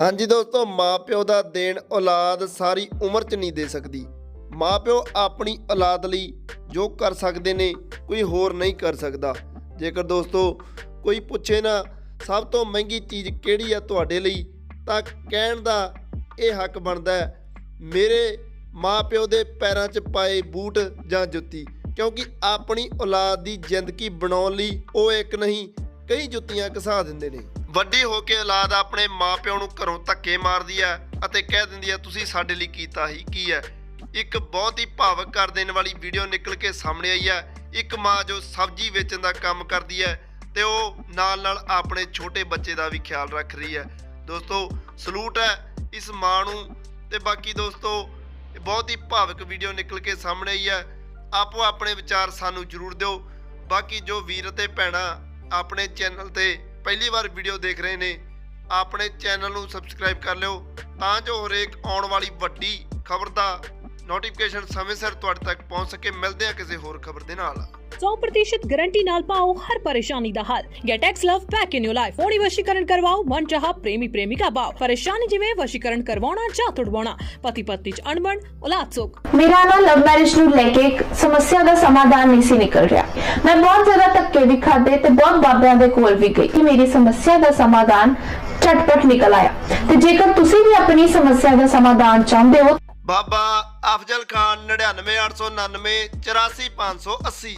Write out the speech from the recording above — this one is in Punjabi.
ਹਾਂਜੀ ਦੋਸਤੋ, ਮਾਪਿਓ ਦਾ ਦੇਣ ਔਲਾਦ ਸਾਰੀ ਉਮਰ 'ਚ ਨਹੀਂ ਦੇ ਸਕਦੀ। ਮਾਪਿਓ ਆਪਣੀ ਔਲਾਦ ਲਈ ਜੋ ਕਰ ਸਕਦੇ ਨੇ, ਕੋਈ ਹੋਰ ਨਹੀਂ ਕਰ ਸਕਦਾ। ਜੇਕਰ ਦੋਸਤੋ ਕੋਈ ਪੁੱਛੇ ਨਾ, ਸਭ ਤੋਂ ਮਹਿੰਗੀ ਚੀਜ਼ ਕਿਹੜੀ ਆ ਤੁਹਾਡੇ ਲਈ, ਤਾਂ ਕਹਿਣ ਦਾ ਇਹ ਹੱਕ ਬਣਦਾ ਹੈ, ਮੇਰੇ ਮਾਪਿਓ ਦੇ ਪੈਰਾਂ 'ਚ ਪਾਏ ਬੂਟ ਜਾਂ ਜੁੱਤੀ। ਕਿਉਂਕਿ ਆਪਣੀ ਔਲਾਦ ਦੀ ਜ਼ਿੰਦਗੀ ਬਣਾਉਣ ਲਈ ਉਹ ਇੱਕ ਨਹੀਂ, ਕਈ ਜੁੱਤੀਆਂ ਘਸਾ ਦਿੰਦੇ ਨੇ। ਵੱਡੀ ਹੋ ਕੇ ਔਲਾਦ ਆਪਣੇ ਮਾਪਿਆਂ ਨੂੰ ਘਰੋਂ ਧੱਕੇ ਮਾਰਦੀ ਹੈ ਅਤੇ ਕਹਿ ਦਿੰਦੀ ਹੈ, ਤੁਸੀਂ ਸਾਡੇ ਲਈ ਕੀਤਾ ਹੀ ਕੀ ਹੈ? ਇੱਕ ਬਹੁਤ ਹੀ ਭਾਵਕ ਕਰ ਦੇਣ ਵਾਲੀ ਵੀਡੀਓ ਨਿਕਲ ਕੇ ਸਾਹਮਣੇ ਆਈ ਹੈ। ਇੱਕ ਮਾਂ ਜੋ ਸਬਜ਼ੀ ਵੇਚਣ ਦਾ ਕੰਮ ਕਰਦੀ ਹੈ ਤੇ ਉਹ ਨਾਲ ਨਾਲ ਆਪਣੇ ਛੋਟੇ ਬੱਚੇ ਦਾ ਵੀ ਖਿਆਲ ਰੱਖ ਰਹੀ ਹੈ। ਦੋਸਤੋ, ਸਲੂਟ ਹੈ ਇਸ ਮਾਂ ਨੂੰ ਤੇ ਬਾਕੀ ਦੋਸਤੋ ਬਹੁਤ ਹੀ ਭਾਵਕ ਵੀਡੀਓ ਨਿਕਲ ਕੇ ਸਾਹਮਣੇ ਆਈ ਹੈ। ਆਪੋ ਆਪਣੇ ਵਿਚਾਰ ਸਾਨੂੰ ਜ਼ਰੂਰ ਦਿਓ। ਬਾਕੀ ਜੋ ਵੀਰ ਅਤੇ ਭੈਣਾਂ ਆਪਣੇ ਚੈਨਲ ਤੇ ਪਹਿਲੀ ਵਾਰ ਵੀਡੀਓ ਦੇਖ ਰਹੇ ਨੇ, ਆਪਣੇ ਚੈਨਲ ਨੂੰ ਸਬਸਕ੍ਰਾਈਬ ਕਰ ਲਿਓ ਤਾਂ ਜੋ ਹਰੇਕ ਆਉਣ ਵਾਲੀ ਵੱਡੀ ਖਬਰ ਦਾ ਨੋਟੀਫਿਕੇਸ਼ਨ ਸਮੇਂ ਸਿਰ ਤੁਹਾਡੇ ਤੱਕ ਪਹੁੰਚ ਸਕੇ। ਮਿਲਦੇ ਆ ਕਿਸੇ ਹੋਰ ਖਬਰ ਦੇ ਨਾਲ। 100% ਗਾਰੰਟੀ ਨਾਲ ਪਾਓ ਹਰ ਪਰੇਸ਼ਾਨੀ ਦਾ ਹੱਲ। Get ex love back in your life ਹੋਣੀ ਵਸ਼ੀਕਰਨ ਕਰਵਾਓ। ਮਨ ਚਾਹਾ ਪ੍ਰੇਮੀ ਪ੍ਰੇਮਿਕਾ ਭਾਵ ਪਰੇਸ਼ਾਨੀ ਜਿਵੇਂ ਵਸ਼ੀਕਰਨ ਕਰਵਾਉਣਾ ਜਾਂ ਤੁੜਵਾਉਣਾ। ਪਤੀ ਪਤਨੀ ਚ ਅਣਬਣ ਔਲਾਦ ਸੁੱਖ। ਮੇਰਾ ਨਾ ਲਵ ਮੈਰਿਜ ਨੂੰ ਲੈ ਕੇ ਇੱਕ ਸਮੱਸਿਆ ਦਾ ਸਮਾਧਾਨ ਨਹੀਂ ਸੀ ਨਿਕਲ ਰਿਹਾ। ਮੈਂ ਬਹੁਤ ਜ਼ਿਆਦਾ ਧੱਕੇ ਵੀ ਖਾਦੇ ਤੇ ਬਹੁਤ ਬਾਬਿਆਂ ਦੇ ਕੋਲ ਵੀ ਗਈ ਕਿ ਮੇਰੀ ਸਮੱਸਿਆ ਦਾ ਸਮਾਧਾਨ ਝਟਪਟ ਨਿਕਲ ਆਇਆ। ਤੇ ਜੇਕਰ ਤੁਸੀਂ ਵੀ ਆਪਣੀ ਸਮੱਸਿਆ ਦਾ ਸਮਾਧਾਨ ਚਾਹੁੰਦੇ ਹੋ ਬਾਬਾ ਅਫਜ਼ਲ ਖਾਨ 99899 84580